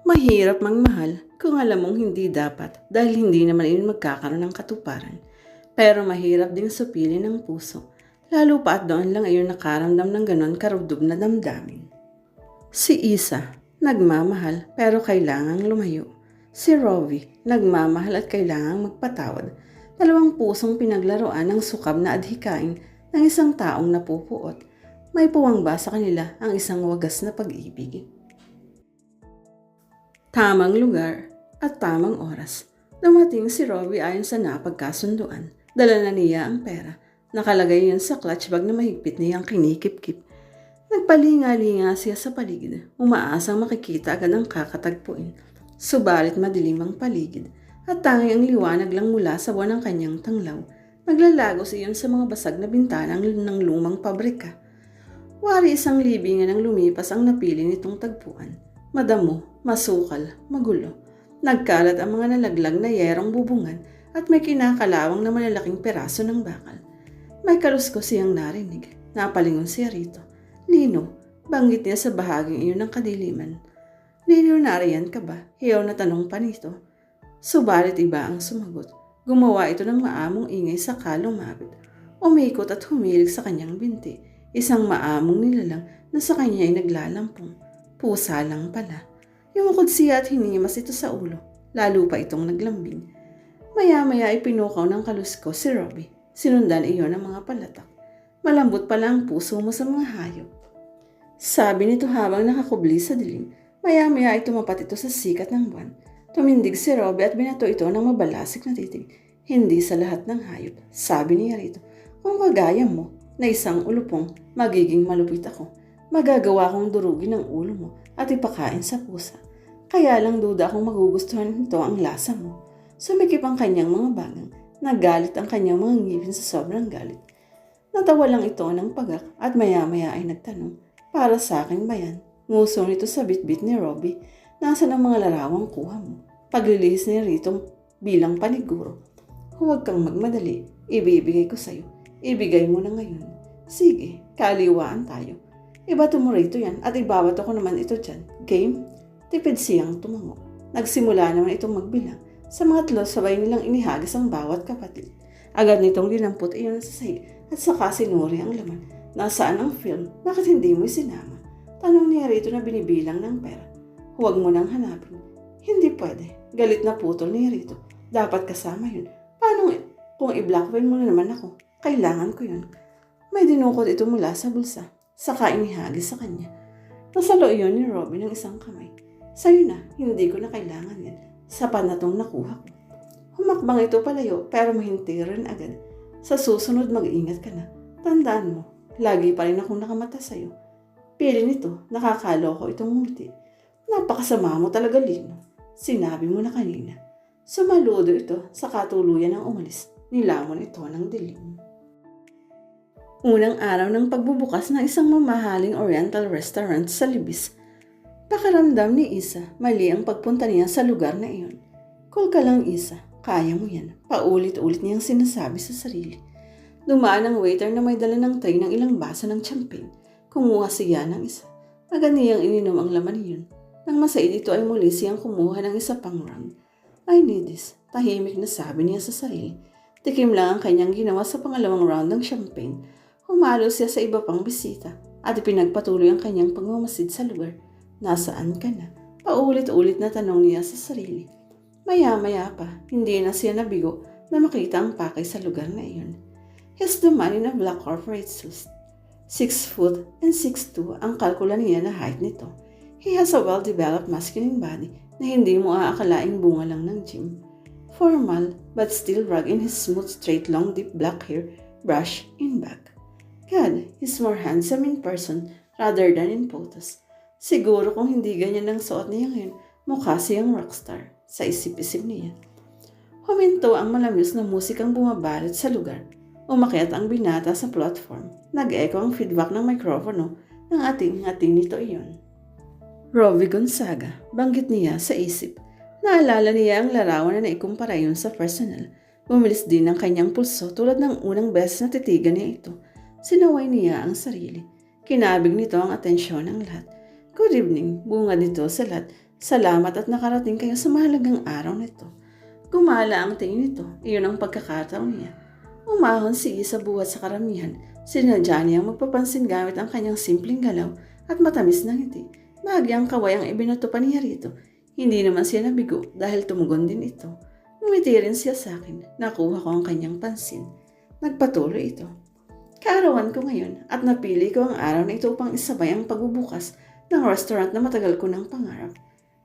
Mahirap mang mahal kung alam mong hindi dapat dahil hindi naman iyon magkakaroon ng katuparan. Pero mahirap ding supili ng puso, lalo pa at doon lang iyon nakaramdam ng ganon karubdob na damdamin. Si Isa, nagmamahal pero kailangang lumayo. Si Rovi, nagmamahal at kailangang magpatawad. Dalawang pusong pinaglaruan ng sukab na adhikain ng isang taong napupuot. May puwang ba sa kanila ang isang wagas na pag-ibig? Tamang lugar at tamang oras. Dumating si Robbie ayon sa napagkasunduan. Dala na niya ang pera. Nakalagay yun sa clutch bag na mahigpit niyang kinikip-kip. Nagpalinga-linga siya sa paligid. Umaasang makikita agad ang kakatagpuin. Subalit madilim ang paligid at tanging ang liwanag lang mula sa buwan ng kanyang tanglaw. Naglalagos iyon sa mga basag na bintana ng lumang pabrika. Wari isang libingan ang lumipas ang napili nitong tagpuan. Madamo, masukal, magulo. Nagkalat ang mga nalaglag na yerong bubungan at may kinakalawang na malalaking peraso ng bakal. May kalusko siyang narinig. Napalingon siya rito. Lino, banggit niya sa bahaging iyon ng kadiliman. Lino, nariyan ka ba? Hiyaw na tanong pa nito. Subalit iba ang sumagot. Gumawa ito ng maamong ingay sa kalumapit. Umikot at humilig sa kanyang binti. Isang maamong nilalang na sa kanya ay naglalampong. Pusa lang pala. Yumukod siya at hinimas ito sa ulo. Lalo pa itong naglambing. Maya-maya ay pinukaw ng kalusko si Robbie. Sinundan iyon ng mga palatak. Malambot pala ang puso mo sa mga hayop. Sabi nito habang nakakubli sa dilim. Maya-maya ay tumapat ito sa sikat ng buwan. Tumindig si Robbie at binato ito ng mabalasik na titig. Hindi sa lahat ng hayop. Sabi niya rito, kung kagaya mo na isang ulupong, magiging malupit ako. Magagawa kong durugin ang ulo mo at ipakain sa pusa. Kaya lang duda akong magugustuhan nito ang lasa mo. Sumikip ang kanyang mga bagang. Nagalit ang kanyang mga ngipin sa sobrang galit. Natawa lang ito ng pagak at maya-maya ay nagtanong, para sa akin ba yan? Nguso nito sa bitbit ni Robbie, nasa ng mga larawang kuha mo. Paglilihis ni Rito bilang paniguro. Huwag kang magmadali, ibibigay ko sa'yo. Ibigay mo na ngayon. Sige, kaliwaan tayo. Ibato mo rito yan at ibabato ko naman ito dyan. Game? Tipid siyang tumango. Nagsimula naman itong magbilang. Sa mga tlo, sabay nilang inihagis ang bawat kapatid. Agad nitong dinampot iyon sa sahig at saka sinuri ang laman. Nasaan ang film? Bakit hindi mo sinama? Tanong niya rito na binibilang ng pera. Huwag mo nang hanapin. Hindi pwede. Galit na putol niya rito. Dapat kasama yun. Paano kung i-blackmail mo na naman ako? Kailangan ko yun. May dinukot ito mula sa bulsa. Saka inihagis sa kanya. Nasalo iyon ni Robin ng isang kamay. Sa'yo na, hindi ko na kailangan yan. Sapat na tong nakuha ko. Humakbang ito palayo pero mahinti rin agad. Sa susunod mag-ingat ka na. Tandaan mo, lagi pa rin akong nakamata sa'yo. Pili nito, nakakaloko itong ngumiti. Napakasama mo talaga, Lino. Sinabi mo na kanina. Sumaludo ito sa katuluyan ng umalis. Nilamon ito ng dilim. Unang araw ng pagbubukas ng isang mamahaling oriental restaurant sa Libis. Pakaramdam ni Isa, mali ang pagpunta niya sa lugar na iyon. Cool ka lang Isa, kaya mo yan. Paulit-ulit niyang sinasabi sa sarili. Dumaan ang waiter na may dala ng tray ng ilang baso ng champagne. Kumuha siya ng isa. Agad niyang ininom ang laman niyon. Nang masaid ito ay muli siyang kumuha ng isa pang round. I need this. Tahimik na sabi niya sa sarili. Tikim lang ang kanyang ginawa sa pangalawang round ng champagne. Humalo siya sa iba pang bisita at ipinagpatuloy ang kanyang pagmamasid sa lugar. Nasaan ka na? Paulit-ulit na tanong niya sa sarili. Maya-maya pa, hindi na siya nabigo na makita ang pakay sa lugar na iyon. He's the man in a black corporate suit. Six foot and six two ang kalkula niya na height nito. He has a well-developed masculine body na hindi mo aakalaing bunga lang ng gym. Formal but still rugged in his smooth, straight, long, deep black hair brush in back. God, he's more handsome in person rather than in photos. Siguro kung hindi ganyan ang suot niya ngayon, mukha siyang rockstar sa isip-isip niya. Huminto ang malamis na musikang bumabalot sa lugar. Umakyat ang binata sa platform. Nag-echo ang feedback ng mikropono ng ating-ating nito iyon. Rovi Gonzaga, banggit niya sa isip. Naalala niya ang larawan na naikumpara yun sa personal. Bumilis din ang kanyang pulso tulad ng unang beses na titigan niya ito. Sinaway niya ang sarili. Kinabig nito ang atensyon ng lahat. Good evening, bunga nito sa lahat Salamat at nakarating kayo sa mahalagang araw nito. Gumala ang tingin nito. Iyon ang pagkakataon niya. Umahon si Isa buhat sa karamihan. Sinadya niyang magpapansin gamit ang kanyang simpleng galaw at matamis na ngiti. Bahagyang kaway ang ibinato pa niya rito. Hindi naman siya nabigo dahil tumugon din ito. Ngumiti rin siya sa akin. Nakuha ko ang kanyang pansin. Nagpatuloy ito. Kaarawan ko ngayon at napili ko ang araw na ito upang isabay ang pagbubukas ng restaurant na matagal ko ng pangarap.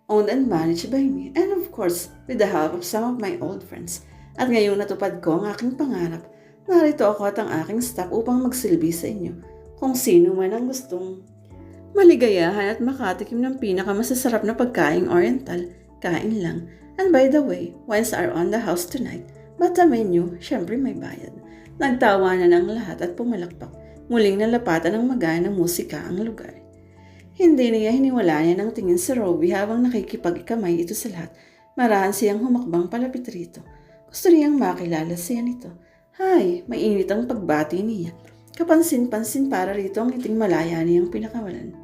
Owned and managed by me and of course with the help of some of my old friends. At ngayong natupad ko ang aking pangarap, narito ako at ang aking staff upang magsilbi sa inyo kung sino man ang gustong maligayahan at makatikim ng pinakamasasarap na pagkaing oriental, kain lang. And by the way, wines are on the house tonight, but the menu, syempre may bayad. Nagtawa na ng lahat at pumalakpak. Muling nalapatan ng magana ng musika ang lugar. Hindi niya hiniwala niya ng tingin si Robbie habang nakikipagkamay ito sa lahat. Marahan siyang humakbang palapit rito. Gusto niyang makilala siya nito. Hay, mainit ang pagbati niya. Kapansin-pansin para rito ang iting malaya niyang pinakawalan.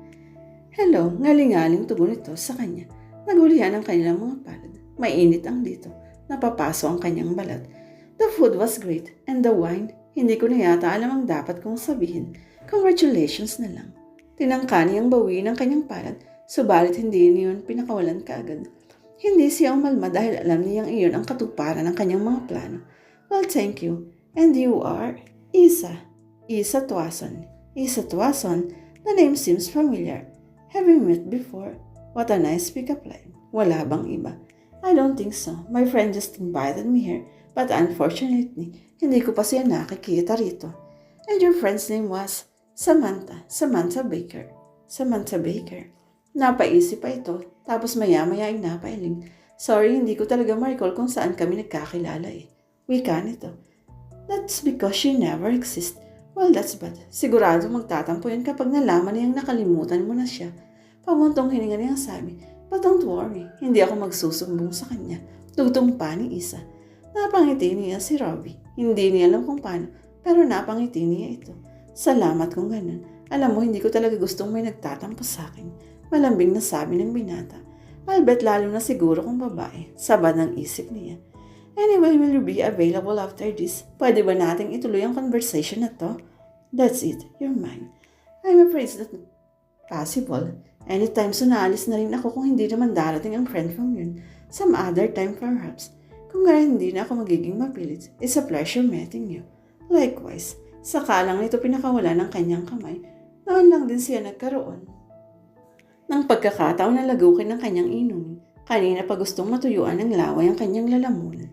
Hello, ngaling-aling tugon ito sa kanya. Nagulihan ang kanilang mga palad. Mainit ang dito. Napapaso ang kanyang balat. The food was great, and the wine, hindi ko na yata alam ang dapat kong sabihin. Congratulations na lang. Tinangka niyang bawiin ang kanyang palad, subalit hindi niyon pinakawalan kaagad. Hindi siya umalma dahil alam niyang iyon ang katuparan ng kanyang mga plano. Well, thank you. And you are? Isa. Isa Tuason. Isa Tuason. The name seems familiar. Have we met before? What a nice pick-up line. Wala bang iba? I don't think so. My friend just invited me here. But unfortunately, hindi ko pa siya nakikita rito. And your friend's name was? Samantha. Samantha Baker. Samantha Baker. Napaisip pa ito. Tapos maya-maya ay napailing. Sorry, hindi ko talaga ma-recall kung saan kami nagkakilala eh. Wika nito. That's because she never exists. Well, that's bad. Sigurado magtatampo yan kapag nalaman niyang nakalimutan mo na siya. Pamuntong hininga niyang sabi, But don't worry, hindi ako magsusumbong sa kanya. Tugtong pa ni Isa. Napangiti niya si Robbie. Hindi niya alam kung paano, pero napangiti niya ito. Salamat kung ganun. Alam mo, hindi ko talaga gustong may nagtatampo sa akin. Malambing na sabi ng binata. Albet lalo na siguro kung babae. Sabad ng isip niya. Anyway, will you be available after this? Pwede ba nating ituloy ang conversation na to? That's it. You're mine. I'm afraid it's not possible. Anytime so naalis na rin ako kung hindi naman darating ang friend from yun. Some other time perhaps. Kung hindi na ako magiging mapilit, it's a pleasure meeting you. Likewise, sakalang nito pinakawala ng kanyang kamay, noon lang din siya nagkaroon. Nang pagkakataon na lagukin ng kanyang inumin, kanina pa gustong matuyuan ng laway ang kanyang lalamunan.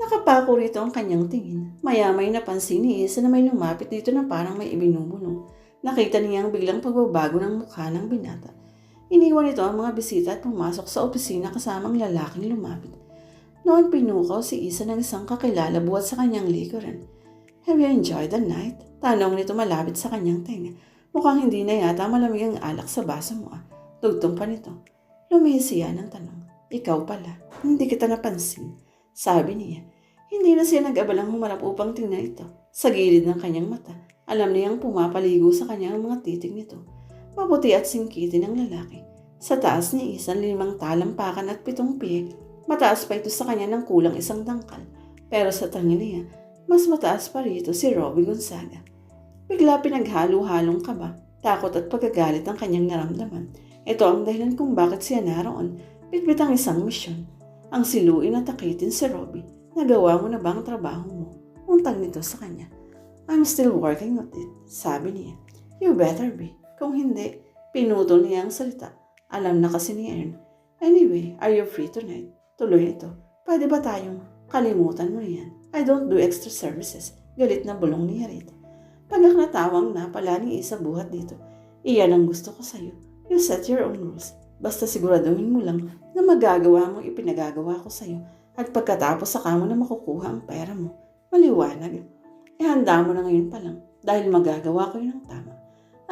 Nakapako rito ang kanyang tingin. Maya-may napansin ni Isa na may lumapit dito na parang may ibinubulong. Nakita niya ang biglang pagbabago ng mukha ng binata. Iniwan ito ang mga bisita at pumasok sa opisina kasamang lalaking lumapit. Noon pinukaw si Isa ng isang kakilala buhat sa kanyang likuran. Have you enjoyed the night? Tanong nito malapit sa kanyang tenga. Mukhang hindi na yata malamig ang alak sa baso mo ah. Tugtong pa nito. Lumihis siya ng tanong. Ikaw pala, hindi kita napansin. Sabi niya. Hindi na siya nag-abalang humarap upang tingnan ito. Sa gilid ng kanyang mata, alam niyang pumapaligo sa kanyang mga titig nito. Maputi at singkiti ng lalaki. Sa taas ni isang limang talampakan at pitong pie, mataas pa ito sa kanya ng kulang isang dangkal. Pero sa tingin niya, mas mataas pa rito si Robbie Gonzaga. Bigla pinaghalo-halong kaba, takot at pagkagalit ang kanyang naramdaman. Ito ang dahilan kung bakit siya naroon, bitbit ang isang misyon. Ang siluin at takitin si Robbie. Nagawa mo na ba ang trabaho mo? Untang nito sa kanya. I'm still working on it, sabi niya. You better be. Kung hindi, pinutol niya ang salita. Alam na kasi ni Ern. Anyway, are you free tonight? Tuloy ito. Pwede ba tayong kalimutan mo yan? I don't do extra services. Galit na bulong niya rito. Pagak natawang na pala ni Isa buhat dito. Iyan ang gusto ko sa'yo. You set your own rules. Basta siguraduhin mo lang na magagawa mo ipinagagawa ko sa'yo at pagkatapos saka mo na makukuha ang pera mo. Maliwanag. Ihanda mo na ngayon pa lang dahil magagawa ko yun ng tama.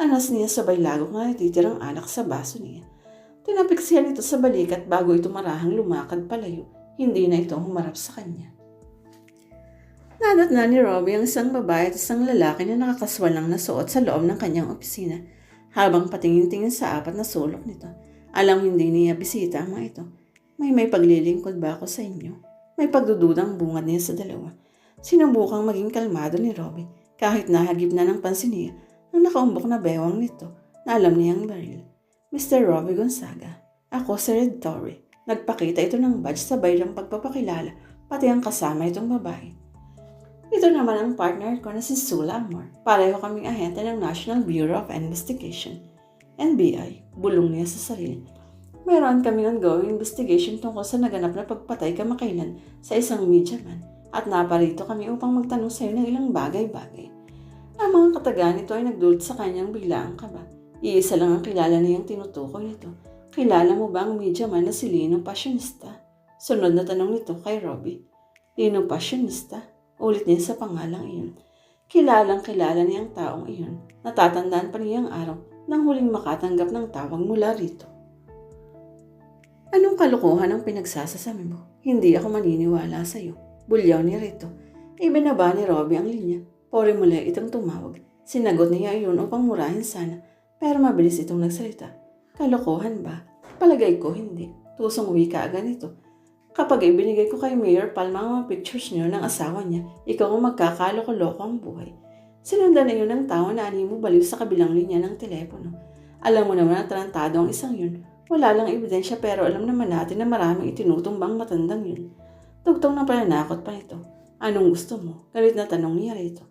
Anas niya sabay lagok na natitirang alak sa baso niya. Tinapik siya nito sa balikat bago ito marahang lumakad palayo. Hindi na ito humarap sa kanya. Nadat na ni Robbie ang isang babae at isang lalaki na nakakaswalang na suot sa loob ng kanyang opisina habang patingin-tingin sa apat na sulok nito. Alam hindi niya bisita ang mga ito. May may paglilingkod ba ako sa inyo? May pagdududang bungad niya sa dalawa. Sinubukang maging kalmado ni Robbie kahit nahagip na ng pansin niya ang nakaumbok na bewang nito na alam niyang baril. Mr. Robbie Gonzaga, ako si Red Torre. Nagpakita ito ng badge sabay ng pagpapakilala pati ang kasama itong babae. Ito naman ang partner ko na si Sula Amor. Pareho kaming ahente ng National Bureau of Investigation. NBI, bulong niya sa sarili. Meron kami ongoing investigation tungkol sa naganap na pagpatay kamakailan sa isang media man at naparito kami upang magtanong sa iyo ng ilang bagay-bagay. Ang mga kataga nito ay nagdulot sa kanyang biglaang kaba. Iisa lang ang kilala niyang tinutukoy nito. Kilala mo ba ang media man na si Lino Passionista? Sunod na tanong nito kay Robbie. Lino Passionista? Ulit niya sa pangalang iyon. Kilalang kilala niya ang taong iyon. Natatandaan pa niya ang araw nang huling makatanggap ng tawag mula rito. Anong kalokohan ang pinagsasasabi mo? Hindi ako maniniwala sa iyo. Bulyaw ni Rito. Ibinaba ni Robbie ang linya. Pori muli itong tumawag. Sinagot niya iyon upang murahin sana. Pero mabilis itong nagsalita. Kalokohan ba? Palagay ko hindi. Tusong wika agad ito. Kapag ibinigay ko kay Mayor Palma ang mga pictures niyo ng asawa niya, ikaw ang magkakaloko-loko ang buhay. Sinundan na yun ng tao na ani mo baliw sa kabilang linya ng telepono. Alam mo naman na tarantado ang isang yun. Wala lang ebidensya pero alam naman natin na maraming itinutumbang matandang yun. Tugtong ng pananakot pa nito. Anong gusto mo? Galit na tanong niya rito.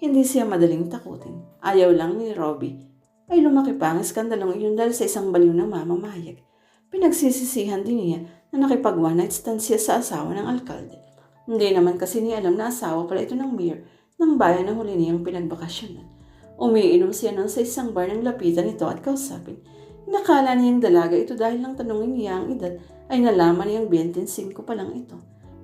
Hindi siya madaling takutin. Ayaw lang ni Robbie. Ay lumaki pa ang iskandalong iyon dahil sa isang baliw na mamamayag. Pinagsisisihan din niya na nakipag one night stand siya sa asawa ng alkalde. Hindi naman kasi niya alam na asawa pala ito ng mayor ng bayan na huli niyang pinagbakasyonan. Umiinom siya nun sa isang bar ng lapitan nito at kausapin. Nakala niyang dalaga ito dahil lang tanungin niya ang edad ay nalaman niyang 25 pa lang ito.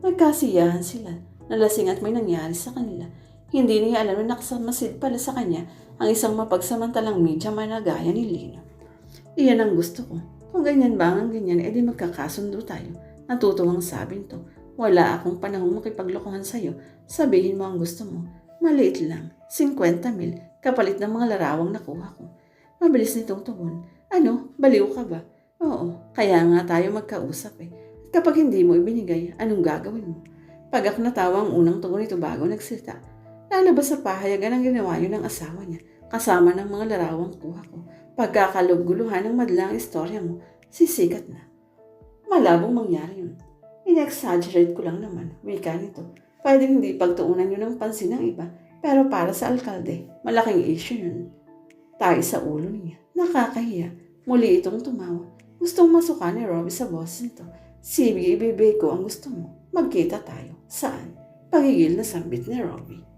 Nagkasiyahan sila, nalasing at may nangyari sa kanila. Hindi niya alam na nakasamasid pala sa kanya ang isang mapagsamantalang media man na gaya ni Lino. Iyan ang gusto ko. Kung ganyan ba ang ganyan, edi magkakasundo tayo. Natutuwang sabi nito. Wala akong panahong makipaglokohan sa'yo. Sabihin mo ang gusto mo. Maliit lang. 50 mil. Kapalit ng mga larawang nakuha ko. Mabilis nitong tugon. Ano? Baliw ka ba? Oo. Kaya nga tayo magkausap eh. At kapag hindi mo ibinigay, anong gagawin mo? Pag ako natawa ang unang tugon nito bago nagsalita, lalabas sa pahayagan ang ginawa niyo ng asawa niya kasama ng mga larawang kuha ko. Pagkakaluguluhan ng madlang istorya mo, sisikat na. Malabong mangyari yun. In-exaggerate ko lang naman, wika nito. Pwedeng hindi pagtuunan yun ng pansin ng iba, pero para sa alkalde, malaking issue yun. Tayo sa ulo niya. Nakakahiya. Muli itong tumawa. Gustong masuka ni Robbie sa boss nito. Sige, ibibigay ko ang gusto mo. Magkita tayo. Saan? Pagigil na sambit ni Robbie.